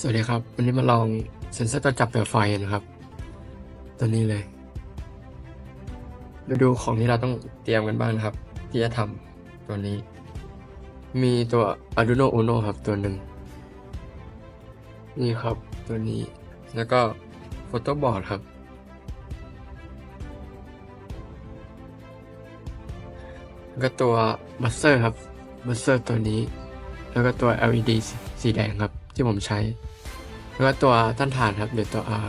สวัสดีครับ วันนี้มาลองเซ็นเซอร์ตัวจับเปลวไฟนะครับ ตัวนี้เลยมาดูของที่เราต้องเตรียมกันบ้างนะครับ ที่จะทำตัวนี้ มีตัว Arduino Uno ครับตัวหนึ่ง นี่ครับตัวนี้ แล้วก็โฟโต้บอร์ดครับ แล้วก็ตัวบัสเซอร์ครับ บัสเซอร์ตัวนี้ แล้วก็ตัว LED สีสีแดงครับ ที่ผมใช้ แล้วก็ตัวต้านทานครับเดี๋ยวตัว R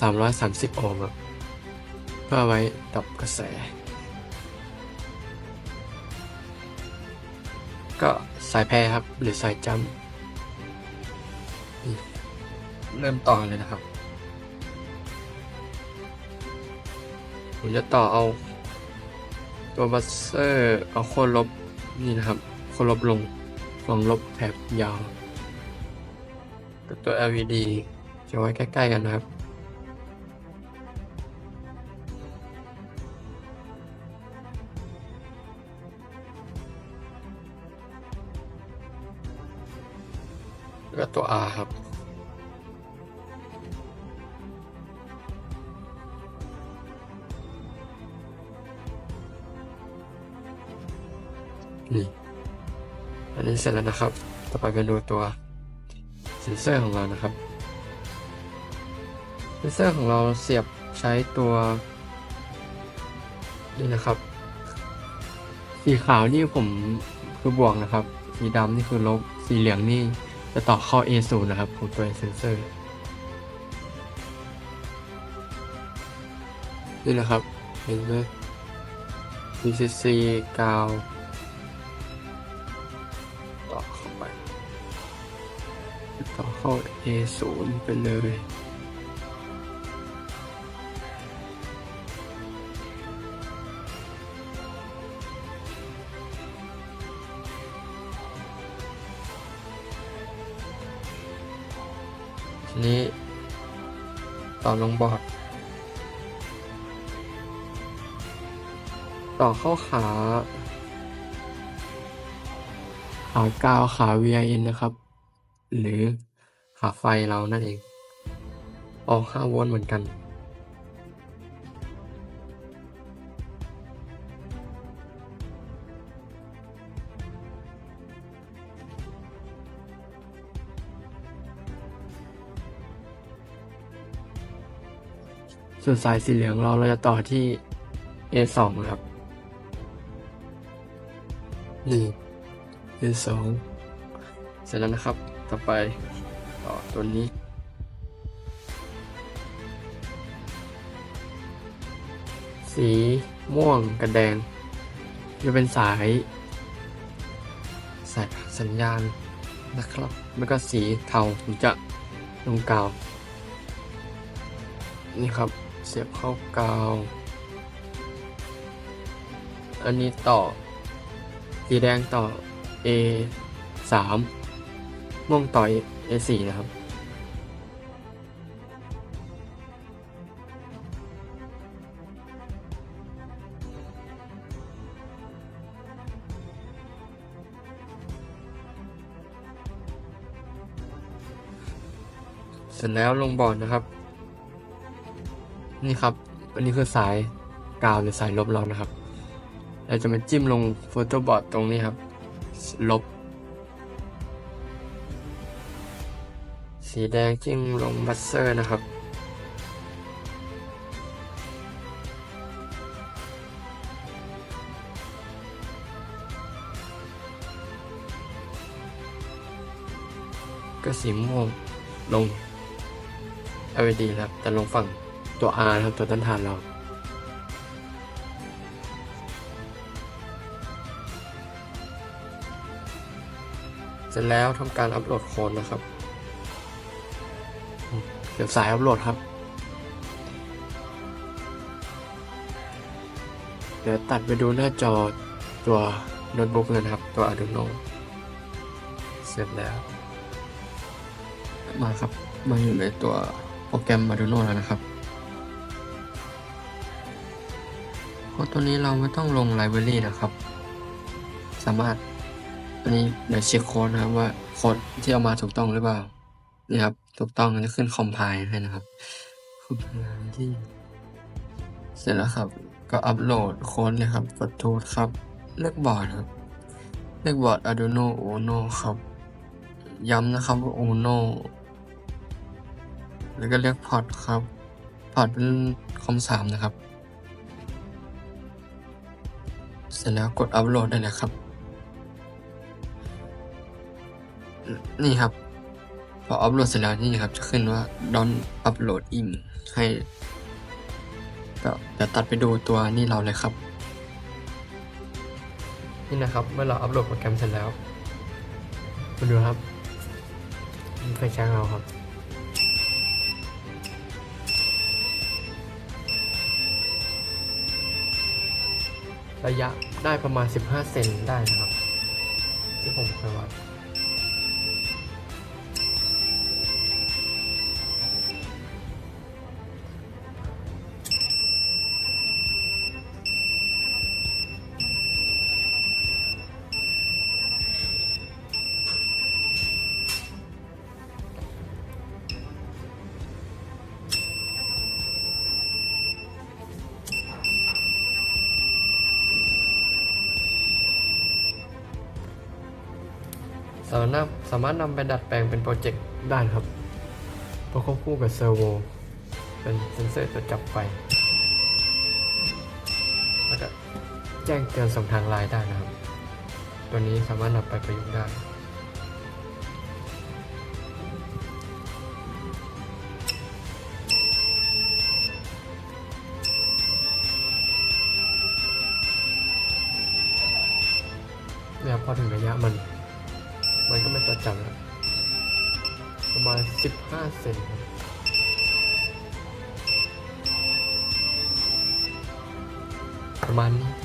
330 โอห์มครับเพื่อไว้ดับกระแส ก็สายแพรครับ หรือสายจัมเริ่มต่อเลยนะครับ ผมจะต่อเอา ตัวบัสเซอร์เอาโคนลบนี่นะครับ โคนลบลงลองลบแถบยาว กับตัว LED จะไว้ใกล้ๆกันนะครับ แล้วตัว R ครับนี่อันนี้เสร็จแล้วนะครับ ต่อไปเป็นดูตัว เซนเซอร์ของเรานะครับ เซนเซอร์ของเราเสียบใช้ตัวนี่นะครับ สีขาวนี่ผมคือบวกนะครับ สีดำนี่คือลบ สีเหลืองนี่จะต่อเข้า A0 นะครับของตัวเซนเซอร์ นี่นะครับ เห็นไหม VCC กาว ต่อเข้า A0 ไปเลยทีนี้ ต่อลงบอร์ด ต่อเข้าขาขากาวขา VIN นะครับ หรือ ขาไฟเรานั่นเอง ออก 5 โวลต์เหมือนกัน ส่วนสายสีเหลืองเราเราจะต่อที่ A2 ครับนี่ A2 เสร็จแล้วนะครับ ต่อไป ตัวนี้สีม่วงกับแดง จะเป็นสาย สายสัญญาณนะครับ แล้วก็สีเทาผมจะลงกาว นี่ครับเสียบเข้ากาว อันนี้ต่อ สีแดงต่อ A สามม่วงต่อ A สี่นะครับ ร็จแล้วลงบอร์ดนะครับ นี่ครับอันนี้คือสายกาวหรือสายลบเรานะครับ เราจะมาจิ้มลงโฟโต้บอร์ดตรงนี้ครับ ลบ สีแดงจิ้มลงบัสเซอร์นะครับก็สีม่วงลง LED ครับแต่ลงฝั่งตัว R ครับตัวต้นทานเราเสร็จแล้วทำการอัปโหลดโค้ดนะครับเดี๋ยวสายอัปโหลดครับ เดี๋ยวตัดไปดูหน้าจอตัวโน้ตบุ๊กเลยนะครับ ตัว Arduino เสร็จแล้ว มาครับ มาอยู่ในตัว รแกรม Arduino แล้วนะครับโค้ดตัวนี้เราไม่ต้องลงไลบรารีนะครับ สามารถอันนี้เดี๋ยวเช็คโค้ดนะครับว่าโค้ดที่เอามาถูกต้องหรือเปล่านี่ครับถูกต้องจะขึ้นคอมไพล์ให้นะครับคอมไพล์ที่ เสร็จแล้วครับ ก็อัปโหลดโค้ดเลยครับ กดทูตครับ เลือกบอร์ดครับ เลือกบอร์ด Arduino Uno ครับ ย้ำนะครับว่า Uno แล้วก็เลือกพอร์ตครับ พอร์ตเป็นคอมสามนะครับ เสร็จแล้วกดอัปโหลดได้เลยครับ นี่ครับ พออัปโหลดเสร็จแล้วนี่ครับ จะขึ้นว่า don't upload in ให้ก็เดี๋ยวตัดไปดูตัวนี่เราเลยครับ นี่นะครับเมื่อเราอัปโหลดโปรแกรมเสร็จแล้วมาดูครับไฟแช็กเราครับ ระยะได้ประมาณ 15 เซนได้นะครับ ที่ผมเคยวัดานสามารถนำไปดัดแปลงเป็นโปรเจกต์ได้ครับประกอบคู่กับเซอร์โวเป็นเซนเซอร์ตรวจจับไฟ แล้วก็แจ้งเตือนส่งทางไลน์ได้นะครับ ตัวนี้สามารถนำไปประยุกต์ได้เนี่ยพอถึงระยะมัน มันก็ไม่ตัวจับแล้วประมาณ 15 เซนครับประมาณนี้